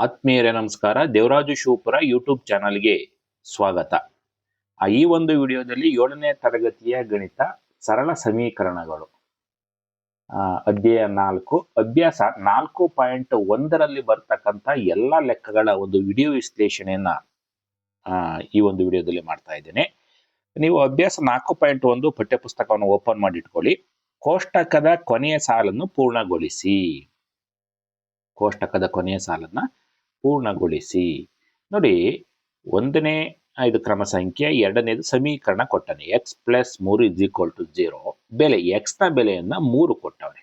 ಆತ್ಮೀಯರೇ ನಮಸ್ಕಾರ. ದೇವರಾಜು ಶಿವಪುರ ಯೂಟ್ಯೂಬ್ ಚಾನಲ್ಗೆ ಸ್ವಾಗತ. ಆ, ಈ ಒಂದು ವಿಡಿಯೋದಲ್ಲಿ ಏಳನೇ ತರಗತಿಯ ಗಣಿತ ಸರಳ ಸಮೀಕರಣಗಳು. ಅಧ್ಯಾಯ ನಾಲ್ಕು. ಅಭ್ಯಾಸ ನಾಲ್ಕು ಪಾಯಿಂಟ್ ಒಂದರಲ್ಲಿ ಬರ್ತಕ್ಕಂಥ ಎಲ್ಲ ಲೆಕ್ಕಗಳ ಒಂದು ವಿಡಿಯೋ ವಿಶ್ಲೇಷಣೆಯನ್ನ ಈ ಒಂದು ವಿಡಿಯೋದಲ್ಲಿ ಮಾಡ್ತಾ ಇದ್ದೇನೆ. ನೀವು ಅಭ್ಯಾಸ ನಾಲ್ಕು ಪಾಯಿಂಟ್ ಒಂದು ಪಠ್ಯಪುಸ್ತಕವನ್ನು ಓಪನ್ ಮಾಡಿ ಇಟ್ಕೊಳ್ಳಿ ಕೋಷ್ಟಕದ ಕೊನೆಯ ಸಾಲನ್ನು ಪೂರ್ಣಗೊಳಿಸಿ. ಕೋಷ್ಟಕದ ಕೊನೆಯ ಸಾಲನ್ನ ಪೂರ್ಣಗೊಳಿಸಿ. ನೋಡಿ, ಒಂದನೇ ಇದು ಕ್ರಮ ಸಂಖ್ಯೆ, ಎರಡನೇದು ಸಮೀಕರಣ ಕೊಟ್ಟನೆ. ಎಕ್ಸ್ ಪ್ಲಸ್ ಮೂರು ಇಸ್ ಈಕ್ವಲ್ ಟು ಜೀರೋ ಬೆಲೆ ಎಕ್ಸ್ನ ಬೆಲೆಯನ್ನ ಮೂರು ಕೊಟ್ಟವನೆ.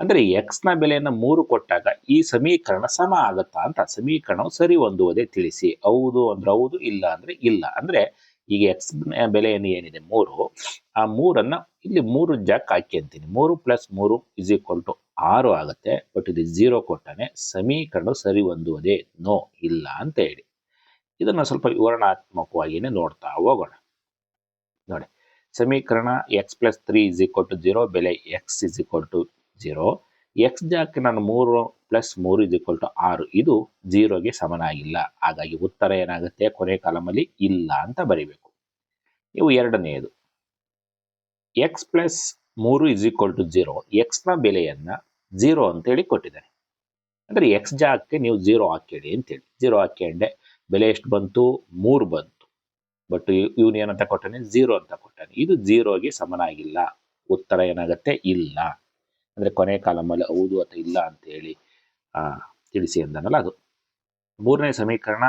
ಅಂದ್ರೆ ಎಕ್ಸ್ನ ಬೆಲೆಯನ್ನ ಮೂರು ಕೊಟ್ಟಾಗ ಈ ಸಮೀಕರಣ ಸಮ ಆಗತ್ತಾ ಅಂತ ಸಮೀಕರಣವು ಸರಿ ಹೊಂದುವುದೇ ತಿಳಿಸಿ. ಹೌದು ಅಂದ್ರೆ ಹೌದು, ಇಲ್ಲ ಅಂದ್ರೆ ಇಲ್ಲ. ಅಂದ್ರೆ ಈಗ ಎಕ್ಸ್ ಬೆಲೆಯನ್ನು ಏನಿದೆ? ಮೂರು. ಆ ಮೂರನ್ನ ಇಲ್ಲಿ ಮೂರು ಜಾಕ್ ಹಾಕಿ ಅಂತೀನಿ. ಮೂರು ಪ್ಲಸ್ ಮೂರು ಇಸ್ ಈಕ್ವಲ್ ಟು ಆರು ಆಗುತ್ತೆ. ಬಟ್ ಇದು ಜೀರೋ ಕೊಟ್ಟಾನೆ ಸಮೀಕರಣ ಸರಿ ಹೊಂದುವುದೇ? ನೋ ಇಲ್ಲ ಅಂತ ಹೇಳಿ. ಇದನ್ನ ಸ್ವಲ್ಪ ವಿವರಣಾತ್ಮಕವಾಗಿಯೇ ನೋಡ್ತಾ ಹೋಗೋಣ. ನೋಡಿ. ಸಮೀಕರಣ X plus three is equal to zero ಬೆಲೆ X is equal to zero X Jack ನಾನು ಮೂರು ಪ್ಲಸ್ ಮೂರು ಇಸ್ ಈಕ್ವಲ್ ಟು ಆರು. ಇದು ಜೀರೋಗೆ ಸಮನಾಗಿಲ್ಲ. ಹಾಗಾಗಿ ಉತ್ತರ ಏನಾಗುತ್ತೆ? ಕೊನೆ ಕಾಲಮಲ್ಲಿ ಇಲ್ಲ ಅಂತ ಬರಿಬೇಕು. ಇವು ಎರಡನೆಯದು. ಎಕ್ಸ್ ಪ್ಲಸ್ ಮೂರು ಇಸ್ ಈಕ್ವಲ್ ಟು ಜೀರೋ ಎಕ್ಸ್ನ ಬೆಲೆಯನ್ನ ಜೀರೋ ಅಂತೇಳಿ ಕೊಟ್ಟಿದ್ದಾರೆ ಅಂದರೆ ಎಕ್ಸ್ ಜಾಗಕ್ಕೆ ನೀವು ಜೀರೋ ಹಾಕೇಳಿ ಅಂತೇಳಿ. ಜೀರೋ ಹಾಕೊಂಡೆ ಬೆಲೆ ಎಷ್ಟು ಬಂತು? ಮೂರು ಬಂತು. ಬಟ್ ಇವನು ಏನಂತ ಕೊಟ್ಟಾನೆ? ಜೀರೋ ಅಂತ ಕೊಟ್ಟಾನೆ. ಇದು ಜೀರೋಗೆ ಸಮನಾಗಿಲ್ಲ. ಉತ್ತರ ಏನಾಗುತ್ತೆ? ಇಲ್ಲ. ಅಂದ್ರೆ ಕೊನೆ ಕಾಲಮಲ್ಲಿ ಹೌದು ಅಥವಾ ಇಲ್ಲ ಅಂತ ಹೇಳಿ ಆ, ತಿಳಿಸಿ ಅಂದನಲ್ಲ ಅದು. ಮೂರನೇ ಸಮೀಕರಣ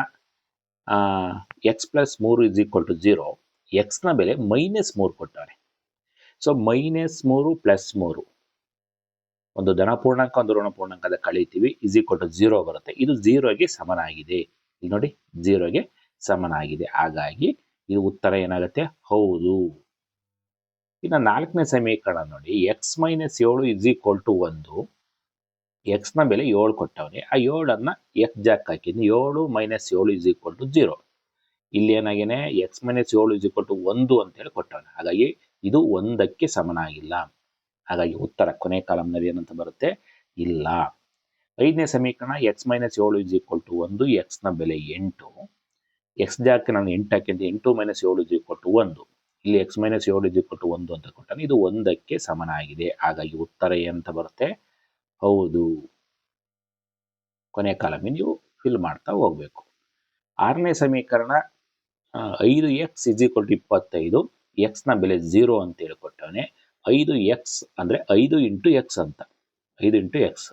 ಎಕ್ಸ್ ಪ್ಲಸ್ ಮೂರು ಇಸ್ ಈಕ್ವಲ್ ಟು ಜೀರೋ ಎಕ್ಸ್ನ ಬೆಲೆ ಮೈನಸ್ ಮೂರು ಕೊಟ್ಟಾರೆ. ಸೊ ಮೈನಸ್ ಮೂರು ಪ್ಲಸ್ ಮೂರು. ಒಂದು ಧನ ಪೂರ್ಣಾಂಕ, ಒಂದು ಋಣ ಕಳೀತೀವಿ ಇಸ್ ಈಕ್ವಲ್ ಟು ಜೀರೋ ಬರುತ್ತೆ. ಇದು ಜೀರೋಗೆ ಸಮನಾಗಿದೆ. ಇಲ್ಲಿ ನೋಡಿ ಜೀರೋಗೆ ಸಮನಾಗಿದೆ. ಹಾಗಾಗಿ, ಇದು ಉತ್ತರ ಏನಾಗುತ್ತೆ? ಹೌದು. ಇನ್ನು ನಾಲ್ಕನೇ ಸಮೀಕರಣ ನೋಡಿ ಎಕ್ಸ್ ಮೈನಸ್ ಏಳು ಇಸ್ ಈಕ್ವಲ್ ಟು ಒಂದು. ಎಕ್ಸ್ನ ಬೆಲೆ ಏಳು ಕೊಟ್ಟವ್ರೆ. ಆ ಏಳನ್ನು ಎಕ್ಸ್ ಜಾಕ್ ಹಾಕಿದ್ನಿ ಏಳು ಮೈನಸ್ ಏಳು ಇಸ್ ಈಕ್ವಲ್ ಟು ಜೀರೋ ಇಲ್ಲಿ ಏನಾಗೇನೆ ಎಕ್ಸ್ ಮೈನಸ್ ಏಳು ಇಸ್ ಇಕ್ವಲ್ ಟು ಒಂದು ಅಂತ ಹೇಳಿ ಕೊಟ್ಟವನೆ. ಹಾಗಾಗಿ ಇದು ಒಂದಕ್ಕೆ ಸಮನಾಗಿಲ್ಲ. ಹಾಗಾಗಿ ಉತ್ತರ ಕೊನೆ ಕಾಲಂನಲ್ಲಿ ಏನಂತ ಬರುತ್ತೆ? ಇಲ್ಲ. ಐದನೇ ಸಮೀಕರಣ ಎಕ್ಸ್ ಮೈನಸ್ ಏಳು ಇಸ್ ಈಕ್ವಲ್ ಟು ಒಂದು ಎಕ್ಸ್ನ ಬೆಲೆ ಎಂಟು. ಎಕ್ಸ್ ಜಾಕೆ ನಾನು ಎಂಟು ಹಾಕಿದ್ದೆ, ಎಂಟು ಮೈನಸ್ ಏಳು ಇಸ್ ಈಕ್ವಲ್ ಟು ಒಂದು. ಇಲ್ಲಿ ಎಕ್ಸ್ ಮೈನಸ್ ಏಳು ಇಸ್ ಈಕ್ವಲ್ ಟು ಒಂದು ಅಂತ ಕೊಟ್ಟಾನೆ ಇದು ಒಂದಕ್ಕೆ ಸಮನಾಗಿದೆ. ಹಾಗಾಗಿ ಉತ್ತರ ಏನಂತ ಬರುತ್ತೆ? ಹೌದು. ಕೊನೆ ಕಾಲಮಿ ನೀವು ಫಿಲ್ ಮಾಡ್ತಾ ಹೋಗ್ಬೇಕು. ಆರನೇ ಸಮೀಕರಣ ಐದು ಎಕ್ಸ್ ಇಸ್ ಈಕ್ವಲ್ ಟು ಇಪ್ಪತ್ತೈದು ಎಕ್ಸ್ನ ಬೆಲೆ ಝೀರೋ ಅಂತ ಹೇಳಿ ಕೊಟ್ಟವನೆ ಐದು ಎಕ್ಸ್ ಅಂದರೆ ಐದು ಇಂಟು ಎಕ್ಸ್ ಅಂತ. ಐದು ಇಂಟು ಎಕ್ಸ್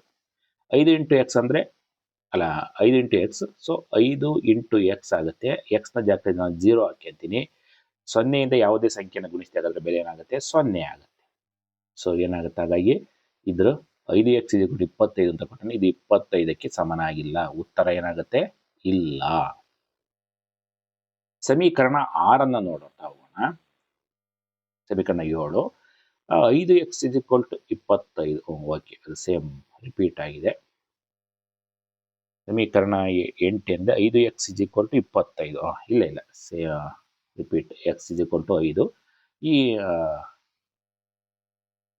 ಐದು ಇಂಟು ಎಕ್ಸ್ ಅಂದರೆ, ಅಲ್ಲ, ಐದು ಇಂಟು ಎಕ್ಸ್ ಸೊ ಐದು ಇಂಟು ಎಕ್ಸ್ ಆಗುತ್ತೆ. ಎಕ್ಸ್ನ ಜಾಗದಲ್ಲಿ ನಾನು ಝೀರೋ ಹಾಕ್ಯಂತೀನಿ. ಸೊನ್ನೆಯಿಂದ ಯಾವುದೇ ಸಂಖ್ಯೆನ ಗುಣಿಸ್ತಾ ಅದರ ಬೆಲೆ ಏನಾಗುತ್ತೆ? ಸೊನ್ನೆ ಆಗುತ್ತೆ. ಸೊ ಏನಾಗುತ್ತೆ ಹಾಗಾಗಿ? ಇದ್ರ ಐದು ಎಕ್ಸ್ ಇದು ಇಪ್ಪತ್ತೈದು ಅಂತ ಕೊಟ್ಟನೆ. ಇದು ಇಪ್ಪತ್ತೈದಕ್ಕೆ ಸಮನಾಗಿಲ್ಲ. ಉತ್ತರ ಏನಾಗುತ್ತೆ? ಇಲ್ಲ. ಸಮೀಕರಣ ಆರನ್ನ ನೋಡೋಣ ಹೋಗೋಣ ಸಮೀಕರಣ ಏಳು. ಐದು ಎಕ್ಸ್ ಇಸ್ ಇಕ್ವಲ್ ಟು ಇಪ್ಪತ್ತೈದು. ಓಕೆ ಅದು ಸೇಮ್ ರಿಪೀಟ್ ಆಗಿದೆ. ಸಮೀಕರಣ ಎಂಟರಿಂದ ಐದು ಎಕ್ಸ್ ಇಸ್ ಈಕ್ವಲ್ ಟು ಇಪ್ಪತ್ತೈದು. ಇಲ್ಲ ಇಲ್ಲ. Say repeat x is equal to ಐದು. ಈ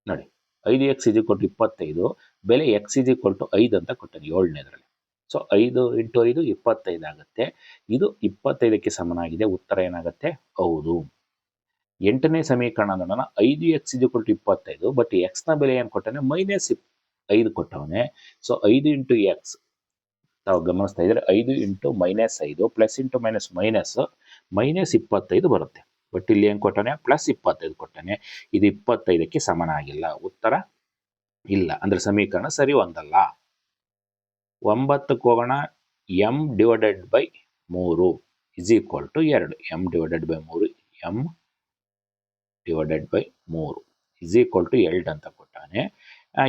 ನೋಡಿ. ಐದು ಎಕ್ಸ್ ಇಸ್ ಈಕ್ವಲ್ ಟು ಇಪ್ಪತ್ತೈದು. ಬೆಲೆ ಎಕ್ಸ್ ಇಸ್ ಈಕ್ವಲ್ ಟು ಐದು ಅಂತ ಕೊಟ್ಟಿದೆ ಏಳನೇದ್ರಲ್ಲಿ. ಸೊ, ಐದು ಇಂಟು ಐದು ಇಪ್ಪತ್ತೈದು ಆಗುತ್ತೆ. ಇದು ಇಪ್ಪತ್ತೈದಕ್ಕೆ ಸಮನಾಗಿದೆ. ಉತ್ತರ ಏನಾಗುತ್ತೆ? ಹೌದು. ಎಂಟನೇ ಸಮೀಕರಣ ನೋಡೋಣ. ಐದು ಎಕ್ಸ್ ಇದು ಕೊಟ್ಟು ಇಪ್ಪತ್ತೈದು ಬಟ್ ಎಕ್ಸ್ನ ಬೆಲೆ ಏನು ಕೊಟ್ಟಾನೆ ಮೈನಸ್ ಐದು ಕೊಟ್ಟವನೆ. ಸೊ ಐದು ಇಂಟು ಎಕ್ಸ್ ತಾವು ಗಮನಿಸ್ತಾ ಇದ್ರೆ ಐದು ಇಂಟು ಮೈನಸ್ ಐದು plus into minus minus minus ಇಪ್ಪತ್ತೈದು ಬರುತ್ತೆ. ಬಟ್ ಇಲ್ಲಿ ಏನು ಕೊಟ್ಟಾನೆ ಪ್ಲಸ್ ಇಪ್ಪತ್ತೈದು ಕೊಟ್ಟಾನೆ ಇದು ಇಪ್ಪತ್ತೈದಕ್ಕೆ ಸಮನಾಗಿಲ್ಲ. ಉತ್ತರ ಇಲ್ಲ. ಅಂದ್ರೆ ಸಮೀಕರಣ ಸರಿ ಒಂದಲ್ಲ. ಒಂಬತ್ತಕ್ಕೆ ಹೋಗೋಣ ಎಂ ಡಿವೈಡೆಡ್ ಬೈ ಮೂರು ಇಸ್ ಈಕ್ವಲ್ ಟು ಎರಡು. ಎಂ ಡಿವೈಡೆಡ್ ಬೈ ಮೂರು ಎಂ ಡಿವೈಡೆಡ್ ಬೈ ಮೂರು ಇಸ್ ಈಕ್ವಲ್ ಟು ಎರಡು ಅಂತ ಕೊಟ್ಟಾನೆ.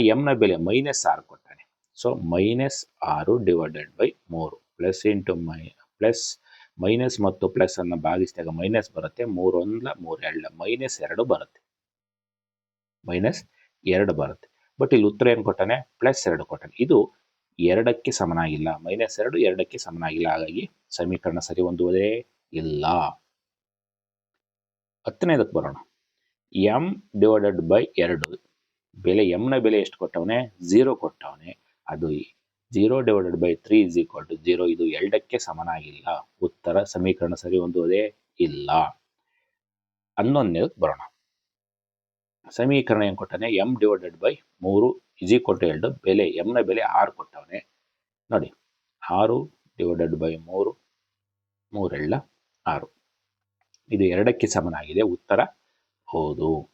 ಎಮ್ನ ಬೆಲೆ ಮೈನಸ್ ಆರು ಕೊಟ್ಟಾನೆ. ಸೊ, ಮೈನಸ್ ಆರು ಡಿವೈಡೆಡ್ ಬೈ ಮೂರು ಪ್ಲಸ್ ಇಂಟು ಮೈ, ಪ್ಲಸ್ ಮೈನಸ್ ಮತ್ತು ಪ್ಲಸ್ ಅನ್ನು ಭಾಗಿಸಿದಾಗ ಮೈನಸ್ ಬರುತ್ತೆ. ಮೂರು ಒಂದ್ಲ ಮೂರು ಎರಡ್ಲ ಮೈನಸ್ ಎರಡು ಬರುತ್ತೆ. ಮೈನಸ್ ಎರಡು ಬರುತ್ತೆ. ಬಟ್ ಇಲ್ಲಿ ಉತ್ತರ ಏನು ಕೊಟ್ಟಾನೆ? ಪ್ಲಸ್ ಎರಡು ಕೊಟ್ಟಾನೆ. ಇದು ಎರಡಕ್ಕೆ ಸಮನಾಗಿಲ್ಲ ಮೈನಸ್ ಎರಡು ಎರಡಕ್ಕೆ ಸಮನಾಗಿಲ್ಲ. ಹಾಗಾಗಿ ಸಮೀಕರಣ ಸರಿ ಹೊಂದುವುದೇ ಇಲ್ಲ. ಹತ್ತನೇದಕ್ಕೆ ಬರೋಣ. ಎಂ ಡಿವೈಡೆಡ್ ಬೈ ಎರಡು. ಬೆಲೆ ಎಮ್ನ ಬೆಲೆ ಎಷ್ಟು ಕೊಟ್ಟವನೆ? ಝೀರೋ ಕೊಟ್ಟವನೆ. ಅದು zero divided by three is equal to zero ಇದು ಎರಡಕ್ಕೆ ಸಮನಾಗಿಲ್ಲ. ಉತ್ತರ ಸಮೀಕರಣ ಸರಿ ಹೊಂದುವುದೇ ಇಲ್ಲ. ಹನ್ನೊಂದನೇದಕ್ಕೆ ಬರೋಣ. ಸಮೀಕರಣ ಏನು ಕೊಟ್ಟನೆ ಎಂ ಡಿವೈಡೆಡ್ ಬೈ ಮೂರು ಇಸ್ ಈಕ್ವಲ್ ಟು ಎರಡು, ಬೆಲೆ ಎಮ್ನ ಬೆಲೆ ಆರು ಕೊಟ್ಟವನೆ. ನೋಡಿ, ಆರು ಡಿವೈಡೆಡ್ ಬೈ ಮೂರು ಮೂರೆಳ್ಳ ಆರು. ಇದು ಎರಡಕ್ಕೆ ಸಮನಾಗಿದೆ, ಉತ್ತರ ಹೌದು.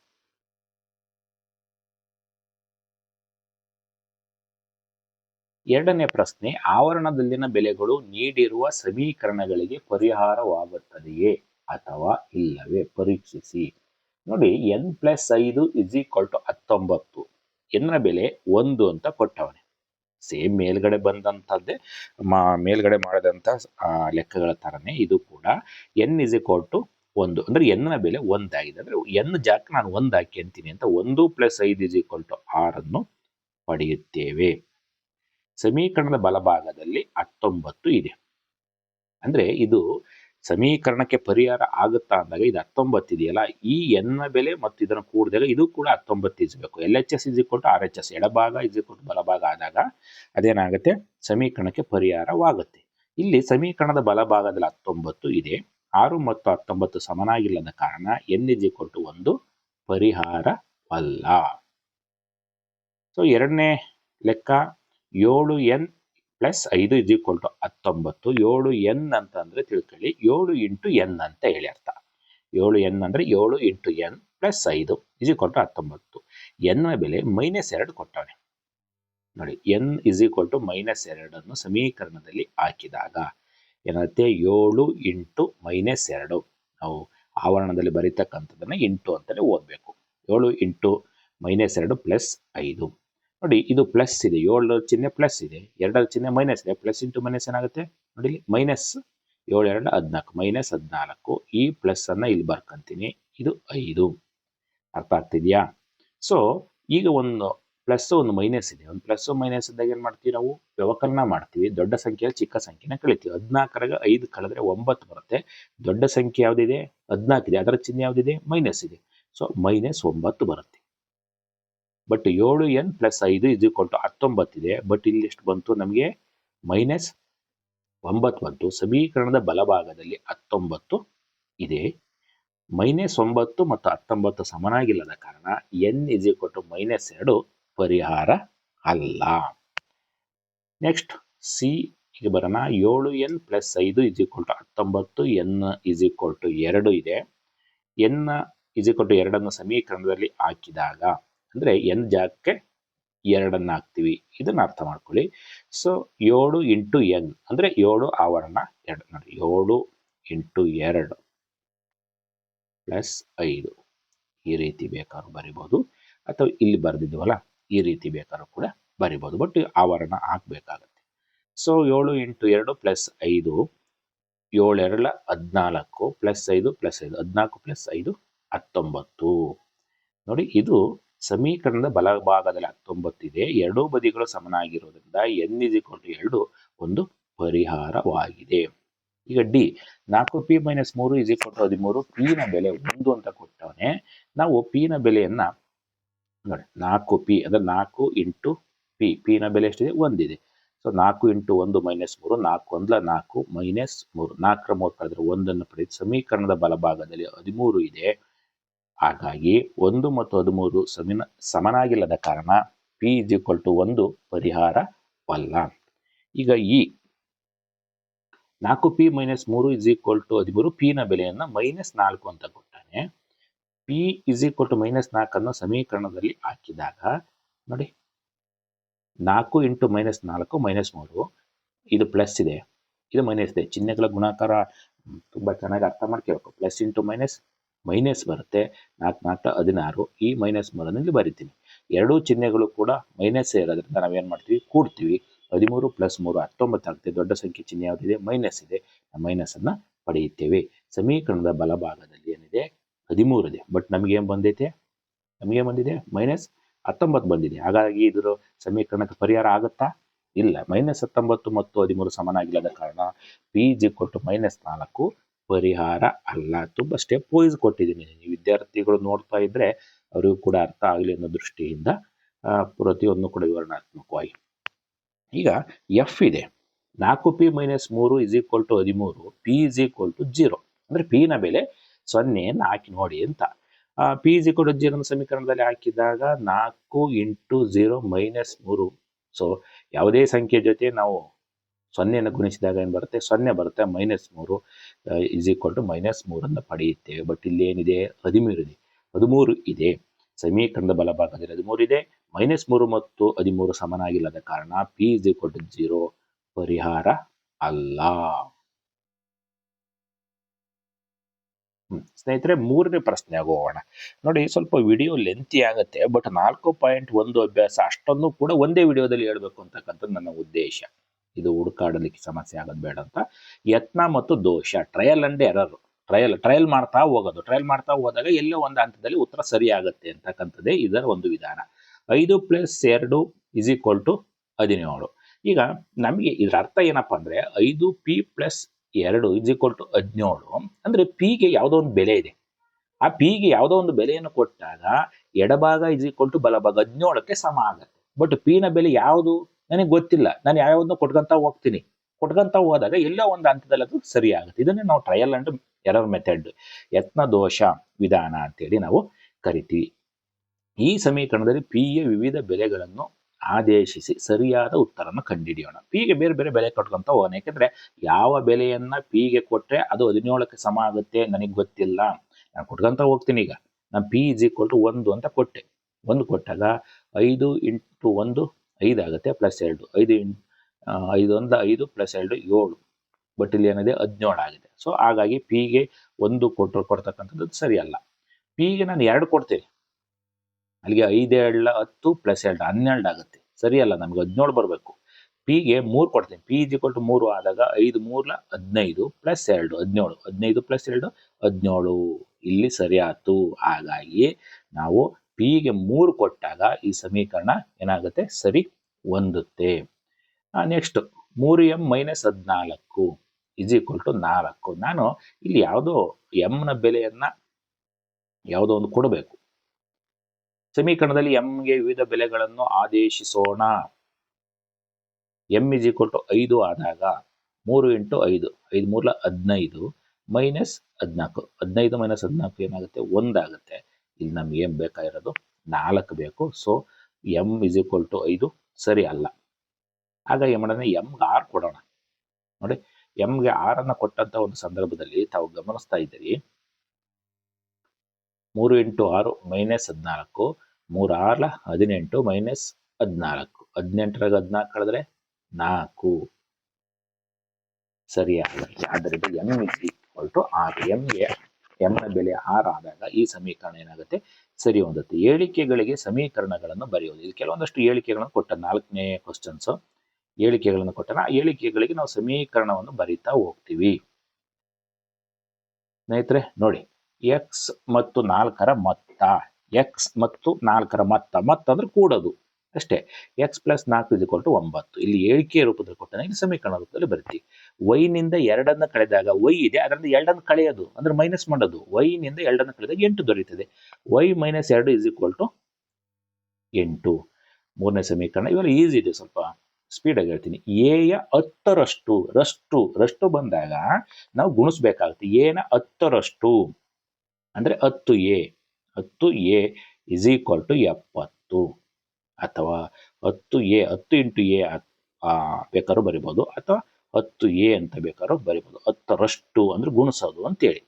ಎರಡನೇ ಪ್ರಶ್ನೆ, ಆವರಣದಲ್ಲಿನ ಬೆಲೆಗಳು ನೀಡಿರುವ ಸಮೀಕರಣಗಳಿಗೆ ಪರಿಹಾರವಾಗುತ್ತದೆಯೇ ಅಥವಾ ಇಲ್ಲವೇ? ಪರೀಕ್ಷಿಸಿ. ನೋಡಿ ಎನ್ ಪ್ಲಸ್ ಐದು ಇಸ್ ಈಕ್ವಲ್ ಟು ಹತ್ತೊಂಬತ್ತು. ಎನ್ನ ಬೆಲೆ ಒಂದು ಅಂತ ಕೊಟ್ಟವನೆ. ಸೇಮ್ ಮೇಲ್ಗಡೆ ಬಂದಂಥದ್ದೇ ಮಾ, ಮೇಲ್ಗಡೆ ಮಾಡಿದಂಥ ಲೆಕ್ಕಗಳ ಥರನೇ ಇದು ಕೂಡ ಎನ್ ಇಸ್ ಇಕ್ವಲ್ ಟು ಒಂದು. ಅಂದರೆ ಎನ್ನ ಬೆಲೆ ಒಂದಾಗಿದೆ. ಅಂದರೆ ಎನ್ ಜಾಕ್ ನಾನು ಒಂದು ಹಾಕಿ ಅಂತೀನಿ ಅಂತ ಒಂದು ಪ್ಲಸ್ ಐದು ಇಸ್ ಈಕ್ವಲ್ ಟು ಅನ್ನು ಪಡೆಯುತ್ತೇವೆ. ಸಮೀಕರಣದ ಬಲಭಾಗದಲ್ಲಿ ಹತ್ತೊಂಬತ್ತು ಇದೆ. ಅಂದ್ರೆ ಇದು ಸಮೀಕರಣಕ್ಕೆ ಪರಿಹಾರ ಆಗುತ್ತಾ ಅಂದಾಗ ಇದು ಹತ್ತೊಂಬತ್ತು ಇದೆಯಲ್ಲ, ಈ ಎನ್ನ ಬೆಲೆ ಮತ್ತು ಇದನ್ನು ಕೂಡಿದಾಗ ಇದು ಕೂಡ ಹತ್ತೊಂಬತ್ತು ಇಸಬೇಕು ಎಲ್ ಎಚ್ ಎಸ್ ಇಸ್ ಕೊಟ್ಟು ಆರ್ ಎಚ್ ಎಸ್ ಎಡಭಾಗ ಇಸ್ ಕೊಟ್ಟು ಬಲಭಾಗ ಆದಾಗ ಅದೇನಾಗುತ್ತೆ? ಸಮೀಕರಣಕ್ಕೆ ಪರಿಹಾರವಾಗುತ್ತೆ. ಇಲ್ಲಿ ಸಮೀಕರಣದ ಬಲಭಾಗದಲ್ಲಿ ಹತ್ತೊಂಬತ್ತು ಇದೆ. ಆರು ಮತ್ತು ಹತ್ತೊಂಬತ್ತು ಸಮನಾಗಿಲ್ಲದ ಕಾರಣ ಎನ್ ಇಸ್ ಕೊಟ್ಟು ಒಂದು ಪರಿಹಾರವಲ್ಲ. ಸೊ ಎರಡನೇ ಲೆಕ್ಕ ಏಳು ಎನ್ ಪ್ಲಸ್ ಐದು ಇಸ್ ಈಕ್ವಲ್ ಟು ಹತ್ತೊಂಬತ್ತು. ಏಳು ಎನ್ ಅಂತ ಅಂದ್ರೆ ತಿಳ್ಕೊಳ್ಳಿ. ಏಳು ಇಂಟು ಎನ್ ಅಂತ ಹೇಳಿ ಅರ್ಥ. ಏಳು ಎನ್ ಅಂದ್ರೆ ಏಳು ಇಂಟು ಎನ್ ಪ್ಲಸ್ ಐದು ಇಸ್ ಈಕ್ವಲ್ ಟು ಹತ್ತೊಂಬತ್ತು. ಎನ್ ಬೆಲೆ ಮೈನಸ್ ಎರಡು ಕೊಟ್ಟವನೆ. ನೋಡಿ, N is equal to minus ಎರಡನ್ನು ಸಮೀಕರಣದಲ್ಲಿ ಹಾಕಿದಾಗ ಏನಾಗುತ್ತೆ? ಏಳು ಇಂಟು ಮೈನಸ್ ಎರಡು. ನಾವು ಆವರಣದಲ್ಲಿ ಬರೀತಕ್ಕಂಥದ್ದನ್ನು ಇಂಟು ಅಂತಲೇ ಓದಬೇಕು. ಏಳು ಇಂಟು ಮೈನಸ್ ಎರಡು ಪ್ಲಸ್ ಐದು. ನೋಡಿ, ಇದು ಪ್ಲಸ್ ಇದೆ. ಏಳರ ಚಿಹ್ನೆ ಪ್ಲಸ್ ಇದೆ. ಎರಡರ ಚಿಹ್ನೆ ಮೈನಸ್ ಇದೆ. ಪ್ಲಸ್ ಇಂಟು ಮೈನಸ್ ಏನಾಗುತ್ತೆ? ನೋಡಿ ಮೈನಸ್ ಏಳು ಎರಡು ಹದಿನಾಲ್ಕು. ಮೈನಸ್ ಹದಿನಾಲ್ಕು ಈ ಪ್ಲಸ್ ಅನ್ನ ಇಲ್ಲಿ ಬರ್ಕೊಂತೀನಿ. ಇದು ಐದು. ಅರ್ಥ ಆಗ್ತಿದ್ಯಾ? ಸೊ ಈಗ ಒಂದು ಪ್ಲಸ್ ಒಂದು ಮೈನಸ್ ಇದೆ. ಒಂದು ಪ್ಲಸ್ ಮೈನಸ್ ಇದ್ದಾಗ ಏನು ಮಾಡ್ತೀವಿ ನಾವು? ವ್ಯವಕಲನ ಮಾಡ್ತೀವಿ. ದೊಡ್ಡ ಸಂಖ್ಯೆಯಲ್ಲಿ ಚಿಕ್ಕ ಸಂಖ್ಯೆನ ಕಳಿತೀವಿ ಹದಿನಾಲ್ಕರಾಗ ಐದು ಕಳೆದ್ರೆ ಒಂಬತ್ತು ಬರುತ್ತೆ. ದೊಡ್ಡ ಸಂಖ್ಯೆ ಯಾವುದಿದೆ? ಹದಿನಾಲ್ಕಿದೆ ಅದರ ಚಿಹ್ನೆ ಯಾವುದಿದೆ? ಮೈನಸ್ ಇದೆ. ಸೊ ಮೈನಸ್ ಒಂಬತ್ತು ಬರುತ್ತೆ. ಬಟ್ ಏಳು ಎನ್ ಪ್ಲಸ್ ಐದು ಇದು ಕೊಟ್ಟು ಹತ್ತೊಂಬತ್ತಿದೆ ಬಟ್ ಇಲ್ಲಿ ಎಷ್ಟು ಬಂತು? ನಮಗೆ ಮೈನಸ್ ಒಂಬತ್ತು ಬಂತು. ಸಮೀಕರಣದ ಬಲಭಾಗದಲ್ಲಿ ಹತ್ತೊಂಬತ್ತು ಇದೆ. ಮೈನಸ್ ಒಂಬತ್ತು ಮತ್ತು ಹತ್ತೊಂಬತ್ತು ಸಮನಾಗಿಲ್ಲದ ಕಾರಣ ಎನ್ ಇಸ್ ಟು ಮೈನಸ್ ಎರಡು ಪರಿಹಾರ ಅಲ್ಲ. ನೆಕ್ಸ್ಟ್ ಸಿ ಈಗ ಬರೋಣ. ಏಳು ಎನ್ ಪ್ಲಸ್ ಐದು ಇಸ್ ಈಕ್ವಲ್ ಹತ್ತೊಂಬತ್ತು. ಎನ್ ಇಸ್ ಈಕ್ವಲ್ ಟು ಎರಡು ಇದೆ. ಎನ್ ಇಸ್ ಈಕ್ವಲ್ ಟು ಎರಡನ್ನು ಸಮೀಕರಣದಲ್ಲಿ ಹಾಕಿದಾಗ ಅಂದರೆ ಎನ್ ಜಾಗಕ್ಕೆ ಎರಡನ್ನು ಹಾಕ್ತೀವಿ ಇದನ್ನು ಅರ್ಥ ಮಾಡ್ಕೊಳ್ಳಿ. ಸೊ ಏಳು ಇಂಟು ಎನ್ ಅಂದರೆ ಏಳು ಆವರಣ ಎರಡು. ನೋಡಿ, ಏಳು ಇಂಟು ಎರಡು ಪ್ಲಸ್ ಐದು. ಈ ರೀತಿ ಬೇಕಾದ್ರೂ ಬರಿಬೋದು. ಅಥವಾ ಇಲ್ಲಿ ಬರೆದಿದ್ವಲ್ಲ, ಈ ರೀತಿ ಬೇಕಾದ್ರೂ ಕೂಡ ಬರಿಬೋದು. ಬಟ್ ಆವರಣ ಹಾಕಬೇಕಾಗತ್ತೆ. ಸೊ ಏಳು ಇಂಟು ಎರಡು ಪ್ಲಸ್ ಐದು ಏಳೆರಡ ಹದಿನಾಲ್ಕು ಪ್ಲಸ್ ಐದು ಪ್ಲಸ್ ಐದು. ಹದಿನಾಲ್ಕು ಪ್ಲಸ್ ಐದು ಹತ್ತೊಂಬತ್ತು. ನೋಡಿ, ಇದು ಸಮೀಕರಣದ ಬಲಭಾಗದಲ್ಲಿ ಹತ್ತೊಂಬತ್ತಿದೆ ಎರಡೂ ಬದಿಗಳು ಸಮನಾಗಿರುವುದರಿಂದ ಎನ್ ಇಸ್ ಎರಡು ಒಂದು ಪರಿಹಾರವಾಗಿದೆ. ಈಗ ಡಿ ನಾಲ್ಕು ಪಿ ಮೈನಸ್ ಮೂರು ಇಸ್ ಕೊಟ್ಟು ಹದಿಮೂರು ಪಿ ನ ಬೆಲೆ ಒಂದು ಅಂತ ಕೊಟ್ಟವನೇ, ನಾವು ಪಿ ನ ಬೆಲೆಯನ್ನ ನೋಡಿ, ನಾಲ್ಕು ಪಿ ಅಂದ್ರೆ ನಾಲ್ಕು ಇಂಟು ಪಿ ಪಿ ನ ಬೆಲೆ ಎಷ್ಟಿದೆ? ಒಂದಿದೆ ಸೊ ನಾಲ್ಕು ಇಂಟು ಒಂದು ಮೈನಸ್ ಮೂರು, ನಾಲ್ಕು ಒಂದ್ಲ ನಾಲ್ಕು ಮೈನಸ್ ಮೂರು. ನಾಲ್ಕರ ಮೂರು ಕಳೆದ್ರೆ ಒಂದನ್ನು ಪಡೆದು ಸಮೀಕರಣದ ಬಲಭಾಗದಲ್ಲಿ ಹದಿಮೂರು ಇದೆ. ಹಾಗಾಗಿ ಒಂದು ಮತ್ತು ಹದಿಮೂರು ಸಮಿನ ಸಮನಾಗಿಲ್ಲದ ಕಾರಣ ಪಿ ಇಸ್ ಈಕ್ವಲ್ ಟು ಒಂದು ಪರಿಹಾರವಲ್ಲ ಈಗ ಇ ನಾಲ್ಕು ಪಿ ಮೈನಸ್ ಮೂರು ಇಸ್ ಈಕ್ವಲ್ ಟು ಹದಿಮೂರು ಪಿನ ಬೆಲೆಯನ್ನು ಮೈನಸ್ ನಾಲ್ಕು ಅಂತ ಕೊಟ್ಟಾನೆ. P is equal to minus ನಾಲ್ಕನ್ನು ಸಮೀಕರಣದಲ್ಲಿ ಹಾಕಿದಾಗ ನೋಡಿ ನಾಲ್ಕು ಇಂಟು ಮೈನಸ್ ನಾಲ್ಕು ಮೈನಸ್ ಮೂರು ಇದು ಪ್ಲಸ್ ಇದೆ. ಇದು ಮೈನಸ್ ಇದೆ. ಚಿಹ್ನೆಗಳ ಗುಣಾಕಾರ ತುಂಬಾ ಚೆನ್ನಾಗಿ ಅರ್ಥ ಮಾಡ್ಕೋಬೇಕು ಪ್ಲಸ್ ಇಂಟು ಮೈನಸ್ ಮೈನಸ್ ಬರುತ್ತೆ. ನಾಲ್ಕು ನಾಲ್ಕು ಹದಿನಾರು ಈ ಮೈನಸ್ ಮೂರನ್ನು ಬರಿತೀನಿ. ಎರಡೂ ಚಿಹ್ನೆಗಳು ಕೂಡ ಮೈನಸ್ ಇರೋದ್ರಿಂದ ನಾವೇನು ಮಾಡ್ತೀವಿ? ಕೂಡ್ತೀವಿ. ಹದಿಮೂರು ಪ್ಲಸ್ ಮೂರು ಹತ್ತೊಂಬತ್ತು ಆಗುತ್ತೆ ದೊಡ್ಡ ಸಂಖ್ಯೆ ಚಿಹ್ನೆ ಯಾವುದಿದೆ? ಮೈನಸ್ ಇದೆ. ಮೈನಸ್ ಅನ್ನ ಪಡೆಯುತ್ತೇವೆ. ಸಮೀಕರಣದ ಬಲಭಾಗದಲ್ಲಿ ಏನಿದೆ? ಹದಿಮೂರು ಇದೆ. ಬಟ್ ನಮಗೇನು ಬಂದೈತೆ? ನಮಗೇನು ಬಂದಿದೆ? ಮೈನಸ್ ಹತ್ತೊಂಬತ್ತು ಬಂದಿದೆ. ಹಾಗಾಗಿ ಇದರ ಸಮೀಕರಣಕ್ಕೆ ಪರಿಹಾರ ಆಗುತ್ತಾ? ಇಲ್ಲ. ಮೈನಸ್ ಹತ್ತೊಂಬತ್ತು ಮತ್ತು ಹದಿಮೂರು ಸಮನಾಗಿಲ್ಲದ ಕಾರಣ ಪಿ ಜಿ ಕೊಟ್ಟು ಮೈನಸ್ ನಾಲ್ಕು. ಪರಿಹಾರ ಅಲ್ಲ ತುಂಬ ಸ್ಟೆಪ್ ವೈಸ್ ಕೊಟ್ಟಿದ್ದೀನಿ. ವಿದ್ಯಾರ್ಥಿಗಳು ನೋಡ್ತಾ ಇದ್ರೆ ಅವರಿಗೂ ಕೂಡ ಅರ್ಥ ಆಗಲಿ ಅನ್ನೋ ದೃಷ್ಟಿಯಿಂದ ಪ್ರತಿಯೊಂದು ಕೂಡ ವಿವರಣಾತ್ಮಕವಾಗಿ. ಈಗ ಎಫ್ ಇದೆ. ನಾಲ್ಕು ಪಿ ಮೈನಸ್ ಮೂರು ಇಸ್ ಈಕ್ವಲ್ ಟು ಹದಿಮೂರು P is equal to zero ಅಂದರೆ ಪಿನ ಬೆಲೆ ಸೊನ್ನೆಯನ್ನು ಹಾಕಿ ನೋಡಿ ಅಂತ. P is equal to zero ಸಮೀಕರಣದಲ್ಲಿ ಹಾಕಿದಾಗ ನಾಲ್ಕು ಇಂಟು ಜೀರೋ ಮೈನಸ್ ಮೂರು. ಸೊ ಯಾವುದೇ ಸಂಖ್ಯೆ ಜೊತೆ ನಾವು ಸೊನ್ನೆಯನ್ನು ಗುಣಿಸಿದಾಗ ಏನು ಬರುತ್ತೆ? ಸೊನ್ನೆ ಬರುತ್ತೆ ಮೈನಸ್ ಮೂರು ಇಸ್ ಈಕ್ವಲ್ ಟು ಮೈನಸ್ ಮೂರನ್ನು ಪಡೆಯುತ್ತೇವೆ. ಬಟ್ ಇಲ್ಲಿ ಏನಿದೆ? ಹದಿಮೂರು ಇದೆ. ಹದಿಮೂರು ಇದೆ. ಸಮೀಕರಣದ ಬಲಭಾಗದಲ್ಲಿ ಹದಿಮೂರು ಇದೆ. ಮೈನಸ್ ಮೂರು ಮತ್ತು ಹದಿಮೂರು ಸಮನಾಗಿಲ್ಲದ ಕಾರಣ P is equal to zero ಪರಿಹಾರ ಅಲ್ಲ. ಸ್ನೇಹಿತರೆ, ಮೂರನೇ ಪ್ರಶ್ನೆ ಹೋಗೋಣ ನೋಡಿ, ಸ್ವಲ್ಪ ವಿಡಿಯೋ ಲೆಂತಿ ಆಗುತ್ತೆ ಬಟ್ ನಾಲ್ಕು ಪಾಯಿಂಟ್ ಒಂದು ಅಭ್ಯಾಸ ಅಷ್ಟೊಂದು ಕೂಡ ಒಂದೇ ವಿಡಿಯೋದಲ್ಲಿ ಹೇಳ್ಬೇಕು ಅಂತಕ್ಕಂಥದ್ದು ನನ್ನ ಉದ್ದೇಶ. ಇದು ಹುಡುಕಾಡಲಿಕ್ಕೆ ಸಮಸ್ಯೆ ಆಗೋದು ಬೇಡ ಅಂತ. ಯತ್ನ ಮತ್ತು ದೋಷ trial and error trial trial ಮಾಡ್ತಾ ಹೋಗೋದು. ಟ್ರಯಲ್ ಮಾಡ್ತಾ ಹೋದಾಗ ಎಲ್ಲೋ ಒಂದು ಹಂತದಲ್ಲಿ ಉತ್ತರ ಸರಿ ಆಗುತ್ತೆ ಅಂತಕ್ಕಂಥದ್ದೇ ಇದರ ಒಂದು ವಿಧಾನ. ಐದು ಪ್ಲಸ್ ಎರಡು ಇಸ್ ಈಕ್ವಲ್ ಟು ಹದಿನೇಳು. ಈಗ ನಮಗೆ ಇದರ ಅರ್ಥ ಏನಪ್ಪ ಅಂದ್ರೆ ಐದು ಪಿ ಪ್ಲಸ್ ಎರಡು ಇಸ್ ಈಕ್ವಲ್ ಟು ಹದಿನೇಳು ಅಂದರೆ ಪಿಗೆ ಯಾವುದೋ ಒಂದು ಬೆಲೆ ಇದೆ. ಆ ಪಿಗೆ ಯಾವುದೋ ಒಂದು ಬೆಲೆಯನ್ನು ಕೊಟ್ಟಾಗ ಎಡಭಾಗ ಇಸ್ ಈಕ್ವಲ್ ಟು ಬಲಭಾಗ ಹದಿನೇಳಕ್ಕೆ ಸಮ ಆಗುತ್ತೆ. ಬಟ್ ಪಿನ ಬೆಲೆ ಯಾವುದು? ನನಗೆ ಗೊತ್ತಿಲ್ಲ. ನಾನು ಯಾವ್ದನ್ನ ಕೊಟ್ಕೊಂತ ಹೋಗ್ತೀನಿ. ಕೊಟ್ಕೊಂತ ಹೋದಾಗ ಎಲ್ಲೋ ಒಂದು ಹಂತದಲ್ಲಿ ಅದು ಸರಿ ಆಗುತ್ತೆ. ಇದನ್ನೇ ನಾವು ಟ್ರಯಲ್ ಅಂಡ್ ಎರರ್ ಮೆಥಡ್ ಯತ್ನ, ದೋಷ, ವಿಧಾನ ಅಂತೇಳಿ ನಾವು ಕರಿತೀವಿ. ಈ ಸಮೀಕರಣದಲ್ಲಿ ಪಿ ಯ ವಿವಿಧ ಬೆಲೆಗಳನ್ನು ಆದೇಶಿಸಿ ಸರಿಯಾದ ಉತ್ತರನ ಕಂಡುಹಿಡಿಯೋಣ. ಪಿಗೆ ಬೇರೆ ಬೇರೆ ಬೆಲೆ ಕೊಟ್ಕೊಂತ ಹೋಗೋಣ. ಯಾಕೆಂದ್ರೆ ಯಾವ ಬೆಲೆಯನ್ನ ಪಿಗೆ ಕೊಟ್ರೆ ಅದು ಹದಿನೇಳಕ್ಕೆ ಸಮ ಆಗುತ್ತೆ ನನಗೆ ಗೊತ್ತಿಲ್ಲ. ನಾನು ಕೊಟ್ಕೊಂತ ಹೋಗ್ತೀನಿ ಈಗ. ನಾನು ಪಿ ಇಸ್ ಈಕ್ವಲ್ ಟು ಒಂದು ಅಂತ ಕೊಟ್ಟೆ. ಒಂದು ಕೊಟ್ಟಾಗ ಐದು ಇಂಟು ಒಂದು ಐದು ಆಗುತ್ತೆ ಪ್ಲಸ್ ಎರಡು. ಐದು ಐದು ಒಂದು ಐದು ಪ್ಲಸ್ ಎರಡು ಏಳು. ಬಟ್ ಇಲ್ಲಿ ಏನಿದೆ? ಹದಿನೇಳು ಆಗಿದೆ ಸೊ ಹಾಗಾಗಿ ಪಿಗೆ ಒಂದು ಕೊಟ್ಟು ಕೊಡ್ತಕ್ಕಂಥದ್ದು ಸರಿಯಲ್ಲ. ಪಿಗೆ ನಾನು ಎರಡು ಕೊಡ್ತೀನಿ. ಅಲ್ಲಿಗೆ ಐದು ಎರಡ್ಲ ಹತ್ತು ಪ್ಲಸ್ ಎರಡು, ಹನ್ನೆರಡು ಆಗುತ್ತೆ. ಸರಿಯಲ್ಲ? ನಮಗೆ ಹದಿನೇಳು ಬರಬೇಕು. ಪಿಗೆ ಮೂರು ಕೊಡ್ತೀನಿ. ಪಿ ಜಿ ಕೊಟ್ಟು ಮೂರು ಆದಾಗ ಐದು, ಮೂರ್ಲ ಹದಿನೈದು ಪ್ಲಸ್ ಎರಡು ಹದಿನೇಳು ಹದಿನೈದು ಪ್ಲಸ್ ಎರಡು ಹದಿನೇಳು ಇಲ್ಲಿ ಸರಿ ಆಯ್ತು ಹಾಗಾಗಿ ನಾವು ಪಿಗೆ ಮೂರು ಕೊಟ್ಟಾಗ ಈ ಸಮೀಕರಣ ಏನಾಗುತ್ತೆ? ಸರಿ ಹೊಂದುತ್ತೆ ನೆಕ್ಸ್ಟ್ ಮೂರು ಎಂ ಮೈನಸ್ ಹದಿನಾಲ್ಕು ಇಸ್ ಈಕ್ವಲ್ ಟು ನಾಲ್ಕು. ನಾನು ಇಲ್ಲಿ ಯಾವುದೋ ಎಂನ ಬೆಲೆಯನ್ನ ಯಾವುದೋ ಒಂದು ಕೊಡಬೇಕು. ಸಮೀಕರಣದಲ್ಲಿ ಎಂಗೆ ವಿವಿಧ ಬೆಲೆಗಳನ್ನು ಆದೇಶಿಸೋಣ. ಎಂ ಇಸ್ ಈಕ್ವಲ್ ಟು ಐದು ಆದಾಗ ಮೂರು ಇಂಟು ಐದು ಐದು ಮೂರ್ಲ ಹದಿನೈದು ಮೈನಸ್ ಹದಿನಾಲ್ಕು. ಹದಿನೈದು ಮೈನಸ್ ಹದಿನಾಲ್ಕು ಏನಾಗುತ್ತೆ? ಒಂದಾಗುತ್ತೆ. ಇಲ್ಲಿ ನಮ್ಗೆ ಏನು ಬೇಕಾಗಿರೋದು? ನಾಲ್ಕು ಬೇಕು. So M is equal to ಐದು. ಸರಿ ಅಲ್ಲ. ಆಗ ಏನು ಮಾಡೋಣ? ಎಮ್ಗೆ ಆರ್ ಕೊಡೋಣ. ನೋಡಿ ಎಮ್ಗೆ ಆರನ್ನು ಕೊಟ್ಟಂತ ಒಂದು ಸಂದರ್ಭದಲ್ಲಿ ತಾವು ಗಮನಿಸ್ತಾ ಇದ್ದೀರಿ. ಮೂರು ಇಂಟು ಆರು ಮೈನಸ್ ಹದಿನಾಲ್ಕು. ಮೂರು ಆರ್ಲ ಹದಿನೆಂಟು ಮೈನಸ್ ಹದಿನಾಲ್ಕು. ಹದಿನೆಂಟರಾಗ ಹದಿನಾಲ್ಕು ಕಳೆದ್ರೆ ನಾಲ್ಕು. ಸರಿಯಾಗುತ್ತೆ ಆದ್ದರಿಂದ ಎಂ ಇಸ್ ಈಕ್ವಲ್ ಟು ಆರು. ಎಂಗೆ ಎಂನ ಬೆಲೆ ಆರ್ ಆದಾಗ ಈ ಸಮೀಕರಣ ಏನಾಗುತ್ತೆ? ಸರಿ ಹೊಂದುತ್ತೆ ಹೇಳಿಕೆಗಳಿಗೆ ಸಮೀಕರಣಗಳನ್ನು ಬರೆಯೋದು. ಇದು ಕೆಲವೊಂದಷ್ಟು ಹೇಳಿಕೆಗಳನ್ನು ಕೊಟ್ಟ ನಾಲ್ಕನೇ ಕ್ವಶನ್ಸ್ ಹೇಳಿಕೆಗಳನ್ನು ಕೊಟ್ಟ ಆ ಹೇಳಿಕೆಗಳಿಗೆ ನಾವು ಸಮೀಕರಣವನ್ನು ಬರಿತಾ ಹೋಗ್ತೀವಿ. ಸ್ನೇಹಿತರೆ, ನೋಡಿ. ಎಕ್ಸ್ ಮತ್ತು ನಾಲ್ಕರ ಮೊತ್ತ. ಎಕ್ಸ್ ಮತ್ತು ನಾಲ್ಕರ ಮೊತ್ತ. ಮತ್ತಂದ್ರೆ ಕೂಡೋದು. ಅಷ್ಟೇ. ಎಕ್ಸ್ ಪ್ಲಸ್ ನಾಲ್ಕು ಇಸ್ ಟು ಒಂಬತ್ತು. ಇಲ್ಲಿ ಏಳಿಕೆ ರೂಪದಲ್ಲಿ ಕೊಟ್ಟಾನೆ, ಇಲ್ಲಿ ಸಮೀಕರಣ ರೂಪದಲ್ಲಿ ಬರ್ತೀವಿ. ವೈನಿಂದ ಎರಡನ್ನ ಕಳೆದಾಗ ವೈ ಇದೆ ಅದರಿಂದ ಎರಡನ್ನು ಕಳೆಯೋದು, ಅಂದ್ರೆ ಮೈನಸ್ ಮಾಡೋದು. ವೈನಿಂದ ಎರಡನ್ನು ಕಳೆದಾಗ ಎಂಟು ದೊರೆಯುತ್ತದೆ. ವೈ ಮೈನಸ್ ಎರಡು ಇಸ್ ಈಕ್ವಲ್ ಟು ಎಂಟು. ಮೂರನೇ ಸಮೀಕರಣ, ಇವೆಲ್ಲ ಈಸಿ ಇದೆ ಸ್ವಲ್ಪ ಸ್ಪೀಡಾಗಿ ಹೇಳ್ತೀನಿ. ಎಯ ಹತ್ತರಷ್ಟು, ರಷ್ಟು ರಷ್ಟು ಬಂದಾಗ ನಾವು ಗುಣಿಸ್ಬೇಕಾಗುತ್ತೆ. ಎನ ಹತ್ತರಷ್ಟು, ಅಂದರೆ ಹತ್ತು ಎ ಹತ್ತು ಎ ಇಸ್ ಈಕ್ವಲ್ ಟು ಎಪ್ಪತ್ತು. ಅಥವಾ ಹತ್ತು ಎ, ಹತ್ತು ಇಂಟು ಎ ಬೇಕಾದ್ರೂ ಬರಿಬೋದು, ಅಥವಾ ಹತ್ತು ಎ ಅಂತ ಬೇಕಾದ್ರೂ ಬರಿಬೋದು. ಹತ್ತರಷ್ಟು ಅಂದ್ರೆ ಗುಣಿಸೋದು ಅಂತೇಳಿ.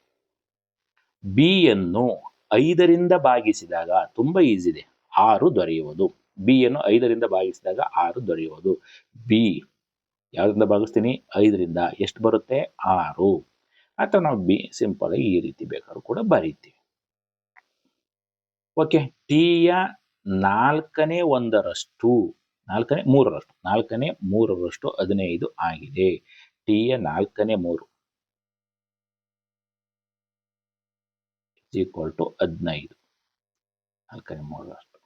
ಬಿ ಯನ್ನು ಐದರಿಂದ ಭಾಗಿಸಿದಾಗ ತುಂಬಾ ಈಸಿ ಇದೆ ಆರು ದೊರೆಯುವುದು. ಬಿ ಯನ್ನು ಐದರಿಂದ ಭಾಗಿಸಿದಾಗ ಆರು ದೊರೆಯುವುದು. ಬಿ ಯಾವುದರಿಂದ ಭಾಗಿಸ್ತೀನಿ? ಐದರಿಂದ. ಎಷ್ಟು ಬರುತ್ತೆ? ಆರು. ಅಥವಾ ನಾವು ಬಿ ಸಿಂಪಲ್ ಆಗಿ ಈ ರೀತಿ ಬೇಕಾದ್ರೂ ಕೂಡ ಬರೀತೀವಿ. ಓಕೆ ಟಿಯ ನಾಲ್ಕನೇ ಒಂದರಷ್ಟು, ನಾಲ್ಕನೇ ಮೂರರಷ್ಟು ನಾಲ್ಕನೇ ಮೂರರಷ್ಟು ಹದಿನೈದು ಆಗಿದೆ. ಟಿ ಯ ನಾಲ್ಕನೇ ಮೂರು. ಈಕ್ವಲ್ ಟು ಹದಿನೈದು. ನಾಲ್ಕನೇ ಮೂರರಷ್ಟು.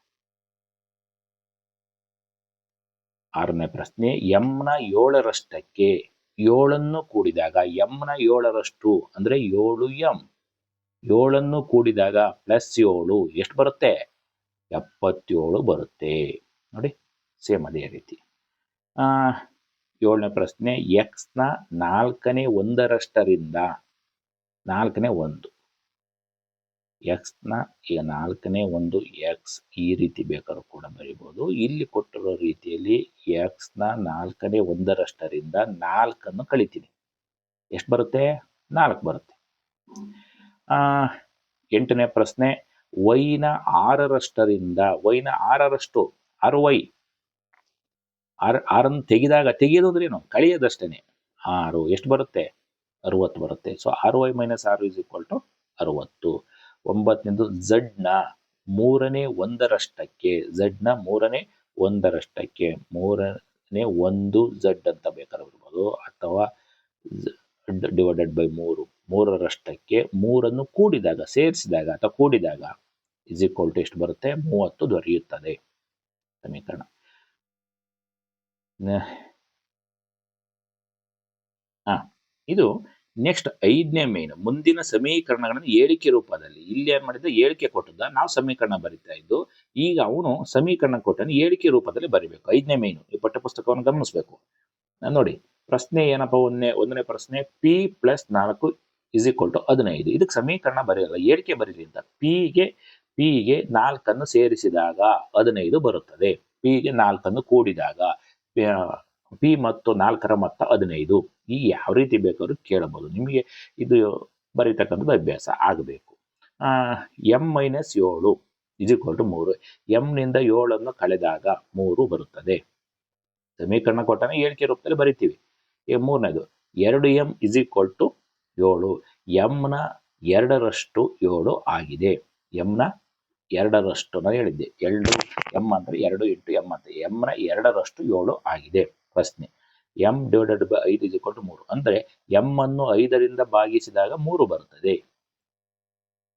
ಆರನೇ ಪ್ರಶ್ನೆ ಎಂನ ಏಳರಷ್ಟಕ್ಕೆ, ಏಳನ್ನು ಕೂಡಿದಾಗ ಎಂನ ಏಳರಷ್ಟು ಅಂದ್ರೆ ಏಳು ಎಂ ಏಳನ್ನು ಕೂಡಿದಾಗ ಪ್ಲಸ್ ಏಳು, ಎಷ್ಟು ಬರುತ್ತೆ? ಎಪ್ಪತ್ತೇಳು ಬರುತ್ತೆ. ನೋಡಿ ಸೇಮ್ ಅದೇ ರೀತಿ. ಏಳನೇ ಪ್ರಶ್ನೆ ಎಕ್ಸ್ನ ನಾಲ್ಕನೇ ಒಂದರಷ್ಟರಿಂದ ನಾಲ್ಕನೇ ಒಂದು. ಎಕ್ಸ್ನ ಈಗ ನಾಲ್ಕನೇ ಒಂದು ಎಕ್ಸ್ ಈ ರೀತಿ ಬೇಕಾದ್ರೂ ಕೂಡ ಬರಿಬೋದು. ಇಲ್ಲಿ ಕೊಟ್ಟಿರೋ ರೀತಿಯಲ್ಲಿ ಎಕ್ಸ್ನ ನಾಲ್ಕನೇ ಒಂದರಷ್ಟರಿಂದ ನಾಲ್ಕನ್ನು ಕಳಿತೀನಿ. ಎಷ್ಟು ಬರುತ್ತೆ? ನಾಲ್ಕು ಬರುತ್ತೆ. ಆ, ಎಂಟನೇ ಪ್ರಶ್ನೆ ವೈನ ಆರರಷ್ಟರಿಂದ, ವೈನ ಆರರಷ್ಟು ಆರು ವೈ ಆರ್, ಆರನ್ನು ತೆಗೆದಾಗ ತೆಗೆಯೋದು ಅಂದ್ರೆ ಏನು? ಕಳೆಯೋದಷ್ಟೇನೆ. ಆರು, ಎಷ್ಟು ಬರುತ್ತೆ? ಅರುವತ್ತು ಬರುತ್ತೆ. ಸೊ ಆರು ವೈ ಮೈನಸ್ ಆರು ಇಸ್ ಈಕ್ವಲ್ ಟು ಅರುವತ್ತು. ಒಂಬತ್ತನೇದು ಝಡ್ನ ಮೂರನೇ ಒಂದರಷ್ಟಕ್ಕೆ, ಝಡ್ನ ಮೂರನೇ ಒಂದರಷ್ಟಕ್ಕೆ, ಮೂರನೇ ಒಂದು ಝಡ್ ಅಂತ ಬೇಕಾದ್ರೆ ಬರ್ಬೋದು. ಅಥವಾ ಡಿವೈಡೆಡ್ ಬೈ ಮೂರು. ಮೂರರಷ್ಟಕ್ಕೆ ಮೂರನ್ನು ಕೂಡಿದಾಗ, ಸೇರಿಸಿದಾಗ ಅಥವಾ ಕೂಡಿದಾಗ ಇಸ್ ಈಕ್ವಲ್ ಟು ಎಷ್ಟು ಬರುತ್ತೆ? ಮೂವತ್ತು ದೊರೆಯುತ್ತದೆ. ಸಮೀಕರಣ. ಹಾ ಇದು ನೆಕ್ಸ್ಟ್ ಐದನೇ ಮೇನ್ ಮುಂದಿನ ಸಮೀಕರಣಗಳನ್ನು ಏಳಿಕೆ ರೂಪದಲ್ಲಿ. ಇಲ್ಲಿ ಏನ್ ಮಾಡಿದ ಏಳಿಕೆ ಕೊಟ್ಟದ ನಾವು ಸಮೀಕರಣ ಬರಿತಾ ಇದ್ದು, ಈಗ ಅವನು ಸಮೀಕರಣ ಕೊಟ್ಟನು ಏಳಿಕೆ ರೂಪದಲ್ಲಿ ಬರಿಬೇಕು. ಐದನೇ ಮೇನ್ ಈ ಪಠ್ಯಪುಸ್ತಕವನ್ನು ಗಮನಿಸಬೇಕು. ನೋಡಿ, ಪ್ರಶ್ನೆ ಏನಪ್ಪ? ಒಂದನೇ ಒಂದನೇ ಪ್ರಶ್ನೆ ಪಿ ಪ್ಲಸ್ ನಾಲ್ಕು ಇಸ್ ಈಕ್ವಲ್ ಟು ಹದಿನೈದು. ಇದಕ್ಕೆ ಸಮೀಕರಣ ಬರೆಯಲ್ಲ ಏಳಿಕೆ ಬರೀಲಿ ಅಂತ. ಪಿಗೆ ಪಿಗೆ ನಾಲ್ಕನ್ನು ಸೇರಿಸಿದಾಗ ಹದಿನೈದು ಬರುತ್ತದೆ. ಪಿಗೆ ನಾಲ್ಕನ್ನು ಕೂಡಿದಾಗ ಪಿ ಮತ್ತು ನಾಲ್ಕರ ಮೊತ್ತ ಹದಿನೈದು. ಈ ಯಾವ ರೀತಿ ಬೇಕಾದ್ರೂ ಕೇಳಬಹುದು. ನಿಮಗೆ ಇದು ಬರೀತಕ್ಕಂಥದ್ದು ಅಭ್ಯಾಸ ಆಗಬೇಕು. ಎಂ ಮೈನಸ್ ಏಳು ಇಸ್ ಈಕ್ವಲ್ ಟು ಮೂರು. ಎಂನಿಂದ ಏಳನ್ನು ಕಳೆದಾಗ ಮೂರು ಬರುತ್ತದೆ. ಸಮೀಕರಣ ಕೊಟ್ಟನೆ ಏಳಿಕೆ ರೂಪದಲ್ಲಿ ಬರಿತೀವಿ. ಮೂರನೇದು, ಎರಡು ಎಂ ಇಸ್ ಈಕ್ವಲ್ ಟು ಏಳು ಎಂನ ಎರಡರಷ್ಟು ಏಳು ಆಗಿದೆ. ಎಂನ ಎರಡರಷ್ಟು ನಾನು ಹೇಳಿದ್ದೆ. ಎರಡು ಎಂ ಅಂದರೆ ಎರಡು ಇಂಟು ಎಂ ಅಂತ. ಎಂನ ಎರಡರಷ್ಟು ಏಳು ಆಗಿದೆ ಪ್ರಶ್ನೆ. ಎಂ ಡಿವೈಡೆಡ್ ಬೈ ಐದು ಇಸ್ ಕೊಟ್ಟು ಟು ಮೂರು. ಅಂದ್ರೆ ಎಂ ಅನ್ನು ಐದರಿಂದ ಭಾಗಿಸಿದಾಗ ಮೂರು ಬರುತ್ತದೆ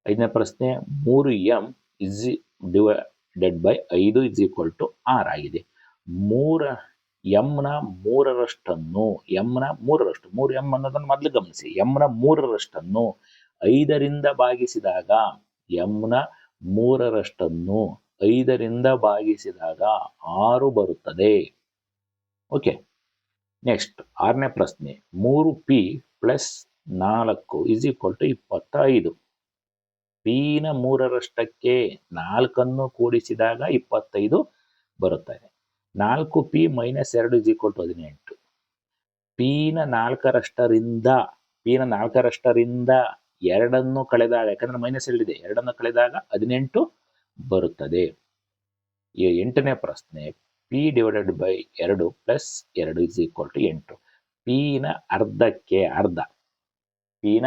ಐದನೇ ಪ್ರಶ್ನೆ, ಮೂರು ಎಂ ಇಸ್ ಡಿವೈಡೆಡ್ ಬೈ ಐದು ಇಸ್ ಈಕ್ವಲ್ ಟು ಆರ್ ಆಗಿದೆ. ಮೂರ ಎಂನ ಮೂರರಷ್ಟನ್ನು ಎಂನ ಮೂರರಷ್ಟು, ಮೂರು ಎಂ ಅನ್ನೋದನ್ನು ಮೊದಲು ಗಮನಿಸಿ. ಎಂನ ಮೂರರಷ್ಟನ್ನು ಐದರಿಂದ ಭಾಗಿಸಿದಾಗ ಎಂನ ಮೂರರಷ್ಟನ್ನು ಐದರಿಂದ ಭಾಗಿಸಿದಾಗ ಆರು ಬರುತ್ತದೆ. ಓಕೆ, ನೆಕ್ಸ್ಟ್ ಆರನೇ ಪ್ರಶ್ನೆ. ಮೂರು ಪಿ ಪ್ಲಸ್ ನಾಲ್ಕು ಇಸ್ ಈಕ್ವಲ್ ಟು ಇಪ್ಪತ್ತೈದು. ಪಿನ ಮೂರರಷ್ಟಕ್ಕೆ ನಾಲ್ಕನ್ನು ಕೂಡಿಸಿದಾಗ ಇಪ್ಪತ್ತೈದು ಬರುತ್ತದೆ. ನಾಲ್ಕು ಪಿ ಮೈನಸ್ ಎರಡು ಇಸ್ ಈಕ್ವಲ್ ಟು ಹದಿನೆಂಟು. ಪಿನ ನಾಲ್ಕರಷ್ಟರಿಂದ ಪಿನ ನಾಲ್ಕರಷ್ಟರಿಂದ ಎರಡನ್ನು ಕಳೆದಾಗ, ಯಾಕಂದ್ರೆ ಮೈನಸ್ ಎರಡಿದೆ ಎರಡನ್ನು ಕಳೆದಾಗ ಹದಿನೆಂಟು ಬರುತ್ತದೆ. ಎಂಟನೇ ಪ್ರಶ್ನೆ, ಪಿ ಡಿವೈಡೆಡ್ ಬೈ ಎರಡು ಪ್ಲಸ್ ಎರಡು ಇಸ್ ಈಕ್ವಲ್ ಟು ಎಂಟು. ಪಿನ ಅರ್ಧಕ್ಕೆ ಅರ್ಧ ಪಿನ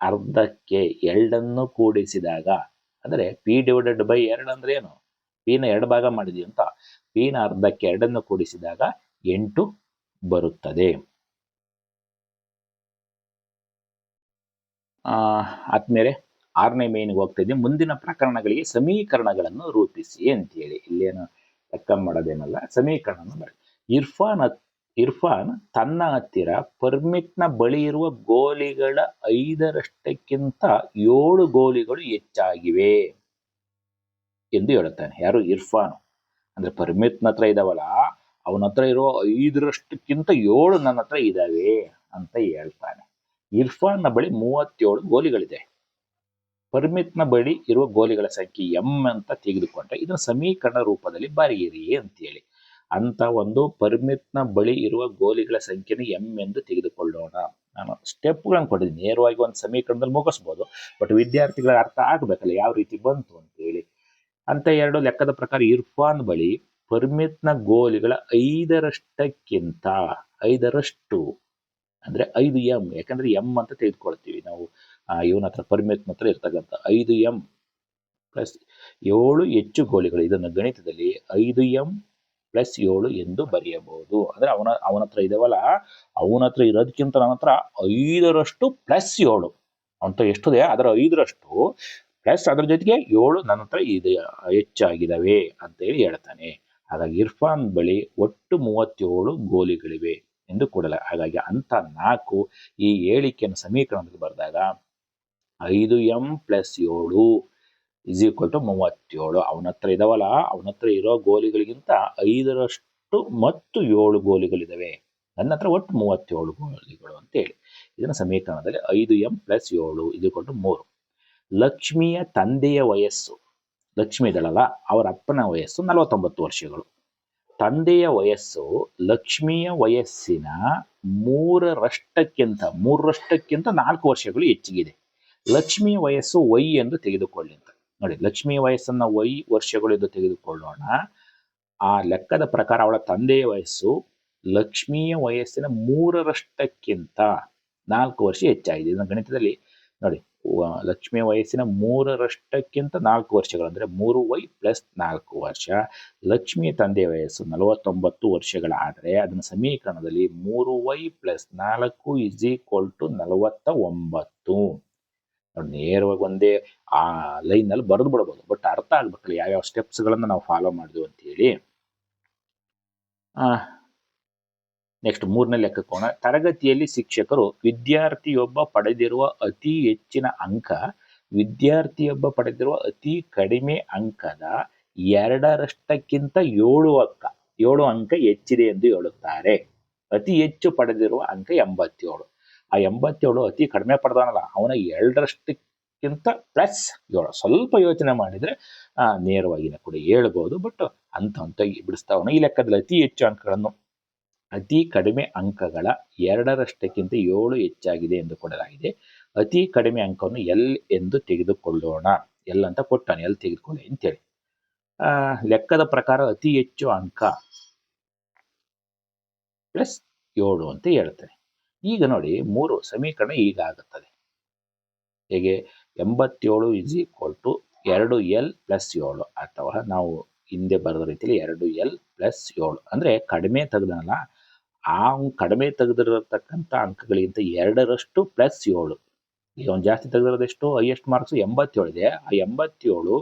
ಅರ್ಧಕ್ಕೆ ಎರಡನ್ನು ಕೂಡಿಸಿದಾಗ, ಅಂದರೆ ಪಿ ಡಿವೈಡೆಡ್ ಬೈ ಎರಡು ಅಂದ್ರೆ ಏನು? ಪಿನ ಎರಡು ಭಾಗ ಮಾಡಿದೀವಿ ಅಂತ. ಪಿನ ಅರ್ಧಕ್ಕೆ ಎರಡನ್ನು ಕೂಡಿಸಿದಾಗ ಎಂಟು ಬರುತ್ತದೆ. ಆದ್ಮೇಲೆ ಆರನೇ ಮೇನ್ಗೆ ಹೋಗ್ತಾ ಇದ್ದೀವಿ ಮುಂದಿನ ಪ್ರಕರಣಗಳಿಗೆ ಸಮೀಕರಣಗಳನ್ನು ರೂಪಿಸಿ ಅಂತೇಳಿ. ಇಲ್ಲೇನು ಲೆಕ್ಕ ಮಾಡೋದೇನಲ್ಲ ಸಮೀಕರಣ ಬರೀ ಇರ್ಫಾನ್ ಇರ್ಫಾನ್ ತನ್ನ ಹತ್ತಿರ ಪರ್ಮಿಟ್ನ ಬಳಿ ಇರುವ ಗೋಲಿಗಳ ಐದರಷ್ಟಕ್ಕಿಂತ ಏಳು ಗೋಲಿಗಳು ಹೆಚ್ಚಾಗಿವೆ. ಎಂದು ಹೇಳುತ್ತಾನೆ. ಯಾರು? ಇರ್ಫಾನು. ಅಂದ್ರೆ ಪರ್ಮಿತ್ನ ಹತ್ರ ಇದಾವಲ್ಲ, ಅವನ ಹತ್ರ ಇರೋ ಐದರಷ್ಟಕ್ಕಿಂತ ಏಳು ನನ್ನ ಹತ್ರ ಇದಾವೆ ಅಂತ ಹೇಳ್ತಾನೆ. ಇರ್ಫಾನ್ನ ಬಳಿ ಮೂವತ್ತೇಳು ಗೋಲಿಗಳಿದೆ. ಪರ್ಮಿತ್ನ ಬಳಿ ಇರುವ ಗೋಲಿಗಳ ಸಂಖ್ಯೆ ಎಂ ಅಂತ ತೆಗೆದುಕೊಂಡ್ರೆ, ಇದನ್ನು ಸಮೀಕರಣ ರೂಪದಲ್ಲಿ ಬರೆಯಿರಿ ಅಂತೇಳಿ. ಅಂತ ಒಂದು ಪರ್ಮಿತ್ನ ಬಳಿ ಇರುವ ಗೋಲಿಗಳ ಸಂಖ್ಯೆನ ಎಂ ಎಂದು ತೆಗೆದುಕೊಳ್ಳೋಣ. ನಾನು ಸ್ಟೆಪ್ಗಳನ್ನು ಕೊಟ್ಟಿದ್ದೀನಿ. ನೇರವಾಗಿ ಒಂದು ಸಮೀಕರಣದಲ್ಲಿ ಮುಗಿಸ್ಬೋದು. ಬಟ್ ವಿದ್ಯಾರ್ಥಿಗಳ ಅರ್ಥ ಆಗಬೇಕಲ್ಲ, ಯಾವ ರೀತಿ ಬಂತು ಅಂತೇಳಿ. ಅಂತ ಎರಡು ಲೆಕ್ಕದ ಪ್ರಕಾರ ಇರ್ಫಾನ್ ಬಳಿ ಪರ್ಮಿತ್ನ ಗೋಲಿಗಳ ಐದರಷ್ಟಕ್ಕಿಂತ ಐದರಷ್ಟು ಅಂದ್ರೆ ಐದು ಎಂ, ಯಾಕಂದ್ರೆ ಎಂ ಅಂತ ತೆಗೆದುಕೊಳ್ತೀವಿ ನಾವು. ಇವನ ಹತ್ರ, ಪರ್ಮಿತ್ನ ಹತ್ರ ಇರ್ತಕ್ಕಂಥ ಐದು ಎಂ ಪ್ಲಸ್ ಏಳು ಹೆಚ್ಚು ಗೋಲಿಗಳು. ಇದನ್ನು ಗಣಿತದಲ್ಲಿ ಐದು ಎಂ ಪ್ಲಸ್ ಏಳು ಎಂದು ಬರೆಯಬಹುದು. ಅಂದ್ರೆ ಅವನ ಅವನ ಹತ್ರ ಇದಾವಲ್ಲ, ಅವನ ಹತ್ರ ಇರೋದಕ್ಕಿಂತ ನನ್ನ ಹತ್ರ ಐದರಷ್ಟು ಪ್ಲಸ್ ಏಳು. ಅಂತ ಎಷ್ಟಿದೆ? ಅದರ ಐದರಷ್ಟು ಪ್ಲಸ್ ಅದ್ರ ಜೊತೆಗೆ ಏಳು ನನ್ನ ಹತ್ರ ಇದು, ಹೆಚ್ಚಾಗಿದ್ದಾವೆ ಅಂತ ಹೇಳಿ ಹೇಳ್ತಾನೆ. ಹಾಗಾಗಿ ಇರ್ಫಾನ್ ಬಳಿ ಒಟ್ಟು ಮೂವತ್ತೇಳು ಗೋಲಿಗಳಿವೆ ಎಂದು ಕೊಡಲ. ಹಾಗಾಗಿ ಅಂತ ನಾಲ್ಕು ಈ ಹೇಳಿಕೆಯನ್ನು ಸಮೀಕರಣದಲ್ಲಿ ಬರೆದಾಗ ಐದು ಎಂ ಪ್ಲಸ್ ಏಳು ಇಸ್ ಈಕ್ವಲ್ ಟು ಮೂವತ್ತೇಳು. ಅವನ ಹತ್ರ ಇದಾವಲ್ಲ, ಅವನ ಹತ್ರ ಇರೋ ಗೋಲಿಗಳಿಗಿಂತ ಐದರಷ್ಟು ಮತ್ತು ಏಳು ಗೋಲಿಗಳಿದ್ದಾವೆ ನನ್ನ ಹತ್ರ ಒಟ್ಟು ಮೂವತ್ತೇಳು ಗೋಲಿಗಳು ಅಂತೇಳಿ ಇದನ್ನ ಸಮೀಕರಣದಲ್ಲಿ ಐದು ಎಂ ಪ್ಲಸ್ ಏಳು ಇದು ಕೊಟ್ಟು ಮೂರು. ಲಕ್ಷ್ಮಿಯ ತಂದೆಯ ವಯಸ್ಸು. ಲಕ್ಷ್ಮಿ ಇದ್ದಾಳಲ್ಲ ಅವರ ಅಪ್ಪನ ವಯಸ್ಸು ನಲವತ್ತೊಂಬತ್ತು ವರ್ಷಗಳು. ತಂದೆಯ ವಯಸ್ಸು ಲಕ್ಷ್ಮಿಯ ವಯಸ್ಸಿನ ಮೂರರಷ್ಟಕ್ಕಿಂತ ಮೂರರಷ್ಟಕ್ಕಿಂತ ನಾಲ್ಕು ವರ್ಷಗಳು ಹೆಚ್ಚಿಗಿದೆ. ಲಕ್ಷ್ಮಿಯ ವಯಸ್ಸು ವೈ ಎಂದು ತೆಗೆದುಕೊಳ್ಳಿ ಅಂತ ನೋಡಿ, ಲಕ್ಷ್ಮಿಯ ವಯಸ್ಸನ್ನ ವೈ ವರ್ಷಗಳು ಎಂದು ತೆಗೆದುಕೊಳ್ಳೋಣ. ಆ ಲೆಕ್ಕದ ಪ್ರಕಾರ ಅವಳ ತಂದೆಯ ವಯಸ್ಸು ಲಕ್ಷ್ಮಿಯ ವಯಸ್ಸಿನ ಮೂರರಷ್ಟಕ್ಕಿಂತ ನಾಲ್ಕು ವರ್ಷ ಹೆಚ್ಚಾಗಿದೆ. ಇದನ್ನ ಗಣಿತದಲ್ಲಿ ನೋಡಿ ಲಕ್ಷ್ಮಿಯ ವಯಸ್ಸಿನ ಮೂರರಷ್ಟಕ್ಕಿಂತ ನಾಲ್ಕು ವರ್ಷಗಳು, ಅಂದರೆ ಮೂರು ವೈ ಪ್ಲಸ್ ನಾಲ್ಕು ವರ್ಷ. ಲಕ್ಷ್ಮಿಯ ತಂದೆಯ ವಯಸ್ಸು ನಲವತ್ತೊಂಬತ್ತು ವರ್ಷಗಳಾದರೆ ಅದನ್ನ ಸಮೀಕರಣದಲ್ಲಿ ಮೂರು ವೈ ಪ್ಲಸ್ ನಾಲ್ಕು ಇಸ್ ಈಕ್ವಲ್ ಟು ನಲವತ್ತ ಒಂಬತ್ತು ನೇರವಾಗಿ ಒಂದೇ, ಆ ಲೈನ್ ಅಲ್ಲಿ ಬರೆದು ಬಿಡಬಹುದು ಬಟ್ ಅರ್ಥ ಆಗ್ಬೇಕಲ್ಲ ಯಾವ್ಯಾವ ಸ್ಟೆಪ್ಸ್ ಗಳನ್ನ ನಾವು ಫಾಲೋ ಮಾಡಿದ್ವಿ ಅಂತ ಹೇಳಿ ನೆಕ್ಸ್ಟ್ ಮೂರನೇ ಲೆಕ್ಕಕ್ಕೋಣ ತರಗತಿಯಲ್ಲಿ ಶಿಕ್ಷಕರು ವಿದ್ಯಾರ್ಥಿಯೊಬ್ಬ ಪಡೆದಿರುವ ಅತಿ ಹೆಚ್ಚಿನ ಅಂಕ, ವಿದ್ಯಾರ್ಥಿಯೊಬ್ಬ ಪಡೆದಿರುವ ಅತಿ ಕಡಿಮೆ ಅಂಕದ ಎರಡರಷ್ಟಕ್ಕಿಂತ ಏಳು ಅಂಕ ಏಳು ಅಂಕ ಹೆಚ್ಚಿದೆ ಎಂದು ಹೇಳುತ್ತಾರೆ. ಅತಿ ಹೆಚ್ಚು ಪಡೆದಿರುವ ಅಂಕ ಎಂಬತ್ತೇಳು. ಆ ಎಂಬತ್ತೇಳು ಅತಿ ಕಡಿಮೆ ಪಡೆದಾನಲ್ಲ ಅವನ ಎರಡರಷ್ಟಕ್ಕಿಂತ ಪ್ಲಸ್ ಏಳು. ಸ್ವಲ್ಪ ಯೋಚನೆ ಮಾಡಿದ್ರೆ ನೇರವಾಗಿನ ಕೂಡ ಹೇಳ್ಬೋದು ಬಟ್ ಅಂತ ಅಂತ ಬಿಡಿಸ್ತಾವನು ಈ ಲೆಕ್ಕದಲ್ಲಿ ಅತಿ ಹೆಚ್ಚು ಅಂಕಗಳನ್ನು ಅತಿ ಕಡಿಮೆ ಅಂಕಗಳ ಎರಡರಷ್ಟಕ್ಕಿಂತ ಏಳು ಹೆಚ್ಚಾಗಿದೆ ಎಂದು ಕೊಡಲಾಗಿದೆ. ಅತಿ ಕಡಿಮೆ ಅಂಕವನ್ನು ಎಲ್ ಎಂದು ತೆಗೆದುಕೊಳ್ಳೋಣ. ಎಲ್ ಅಂತ ಕೊಟ್ಟಾನೆ. ಎಲ್ ತೆಗೆದುಕೊಳ್ಳಿ ಅಂತೇಳಿ. ಲೆಕ್ಕದ ಪ್ರಕಾರ ಅತಿ ಹೆಚ್ಚು ಅಂಕ ಪ್ಲಸ್ ಏಳು ಅಂತ ಹೇಳ್ತಾನೆ. ಈಗ ನೋಡಿ, ಮೂರು ಸಮೀಕರಣ ಈಗ ಆಗುತ್ತದೆ. ಹೇಗೆ? ಎಂಬತ್ತೇಳು ಇಸ್ ಈಕ್ವಲ್ ಟು ಎರಡು ಎಲ್ ಪ್ಲಸ್ ಏಳು. ಅಥವಾ ನಾವು ಹಿಂದೆ ಬರೆದ ರೀತಿಯಲ್ಲಿ ಎರಡು ಎಲ್ ಪ್ಲಸ್ ಏಳು. ಅಂದ್ರೆ ಕಡಿಮೆ ತೆಗೆದನಲ್ಲ ಆ ಕಡಿಮೆ ತೆಗೆದಿರತಕ್ಕಂಥ ಅಂಕಗಳಿಗಿಂತ ಎರಡರಷ್ಟು ಪ್ಲಸ್ ಏಳು. ಈಗ ಅವ್ನು ಜಾಸ್ತಿ ತೆಗೆದಿರೋದೆಷ್ಟು ಹೈಯೆಸ್ಟ್ ಮಾರ್ಕ್ಸ್ ಎಂಬತ್ತೇಳು ಇದೆ. ಆ ಎಂಬತ್ತೇಳು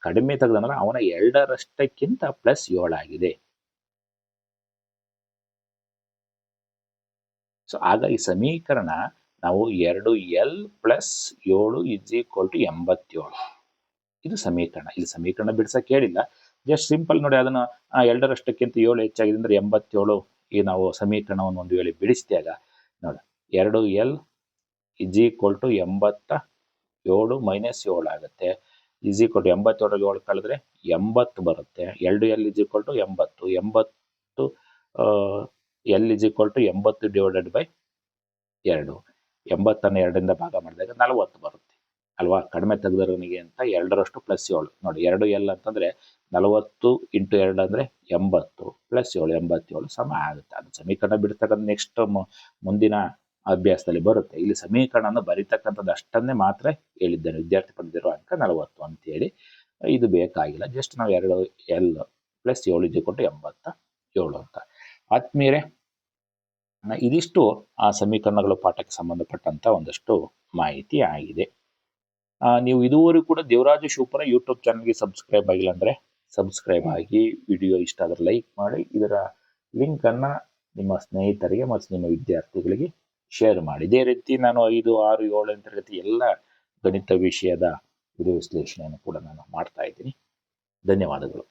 ಕಡಿಮೆ ತೆಗೆದಂದ್ರೆ ಅವನ ಎರಡರಷ್ಟಕ್ಕಿಂತ ಪ್ಲಸ್ ಏಳಾಗಿದೆ ಸೊ ಆಗ ಈ ಸಮೀಕರಣ ನಾವು ಎರಡು ಎಲ್ ಪ್ಲಸ್ ಏಳು ಇಸ್ ಈಕ್ವಲ್ ಟು ಎಂಬತ್ತೇಳು. ಇದು ಸಮೀಕರಣ. ಇಲ್ಲಿ ಸಮೀಕರಣ ಬಿಡ್ಸಕ್ ಹೇಳಿಲ್ಲ. ಜಸ್ಟ್ ಸಿಂಪಲ್ ನೋಡಿ ಅದನ್ನ ಎರಡರಷ್ಟಕ್ಕಿಂತ ಏಳು ಹೆಚ್ಚಾಗಿದೆ ಅಂದ್ರೆ ಎಂಬತ್ತೇಳು. ಈ ನಾವು ಸಮೀಕರಣವನ್ನು ಒಂದು ವೇಳೆ ಬಿಡಿಸಿದಾಗ ನೋಡಿ, ಎರಡು ಎಲ್ ಇಜ್ ಈಕ್ವಲ್ ಟು ಎಂಬತ್ತ ಏಳು ಮೈನಸ್ ಏಳು ಆಗುತ್ತೆ. ಇಸ್ ಈಕ್ವಲ್ ಟು ಎಂಬತ್ತೇಳು ಏಳು ಕಳೆದ್ರೆ ಎಂಬತ್ತು ಬರುತ್ತೆ. ಎರಡು ಎಲ್ ಇಸ್ ಈಕ್ವಲ್ ಟು ಎಂಬತ್ತು. ಎಂಬತ್ತು ಎಲ್ ಇಸ್ ಈಕ್ವಲ್ ಟು ಎಂಬತ್ತು ಡಿವೈಡೆಡ್ ಬೈ ಎರಡು. ಎಂಬತ್ತನ್ನು ಎರಡರಿಂದ ಭಾಗ ಮಾಡಿದಾಗ ನಲವತ್ತು ಬರುತ್ತೆ. ಅಲ್ವಾ? ಕಡಿಮೆ ತೆಗೆದವನಿಗೆ ಅಂತ ಎರಡರಷ್ಟು ಪ್ಲಸ್ ಏಳು. ನೋಡಿ, ಎರಡು ಎಲ್ ಅಂತಂದ್ರೆ ನಲವತ್ತು ಇಂಟು ಎರಡು ಅಂದ್ರೆ ಎಂಬತ್ತು ಪ್ಲಸ್ ಏಳು, ಎಂಬತ್ತೇಳು ಸಮ ಆಗುತ್ತೆ. ಅದು ಸಮೀಕರಣ ಬಿಡ್ತಕ್ಕಂಥ ನೆಕ್ಸ್ಟ್ ಮುಂದಿನ ಅಭ್ಯಾಸದಲ್ಲಿ ಬರುತ್ತೆ. ಇಲ್ಲಿ ಸಮೀಕರಣವನ್ನು ಬರಿತಕ್ಕಂಥದ್ದು ಅಷ್ಟನ್ನೇ ಮಾತ್ರ ಹೇಳಿದ್ದೇನೆ. ವಿದ್ಯಾರ್ಥಿ ಪಡೆದಿರುವ ಅಂಕ ನಲವತ್ತು ಅಂತೇಳಿ. ಇದು ಬೇಕಾಗಿಲ್ಲ. ಜಸ್ಟ್ ನಾವು ಎರಡು ಎಲ್ ಪ್ಲಸ್ ಏಳು ಇದ್ದುಕೊಂಡು ಎಂಬತ್ತ ಏಳು ಅಂತ. ಆತ್ಮೀಯರೇ ಇದಿಷ್ಟು ಆ ಸಮೀಕರಣಗಳ ಪಾಠಕ್ಕೆ ಸಂಬಂಧಪಟ್ಟಂತ ಒಂದಷ್ಟು ಮಾಹಿತಿ ಆಗಿದೆ. ನೀವು ಇದುವರೆಗೂ ಕೂಡ ದೇವರಾಜ ಶಿವಪುರ ಯೂಟ್ಯೂಬ್ ಚಾನಲ್ಗೆ ಸಬ್ಸ್ಕ್ರೈಬ್ ಆಗಿಲ್ಲ ಅಂದ್ರೆ ಸಬ್ಸ್ಕ್ರೈಬ್ ಆಗಿ ವಿಡಿಯೋ ಇಷ್ಟ ಆದರೆ ಲೈಕ್ ಮಾಡಿ. ಇದರ ಲಿಂಕ್ ಅನ್ನ ನಿಮ್ಮ ಸ್ನೇಹಿತರಿಗೆ ಮತ್ತು ನಿಮ್ಮ ವಿದ್ಯಾರ್ಥಿಗಳಿಗೆ ಶೇರ್ ಮಾಡಿ. ಇದೇ ರೀತಿ ನಾನು ಐದು ಆರು ಏಳನೇ ತರಗತಿ ಎಲ್ಲ ಗಣಿತ ವಿಷಯದ ವಿಡಿಯೋ ವಿಶ್ಲೇಷಣೆಯನ್ನು ಕೂಡ ನಾನು ಮಾಡ್ತಾ ಇದ್ದೀನಿ. ಧನ್ಯವಾದಗಳು.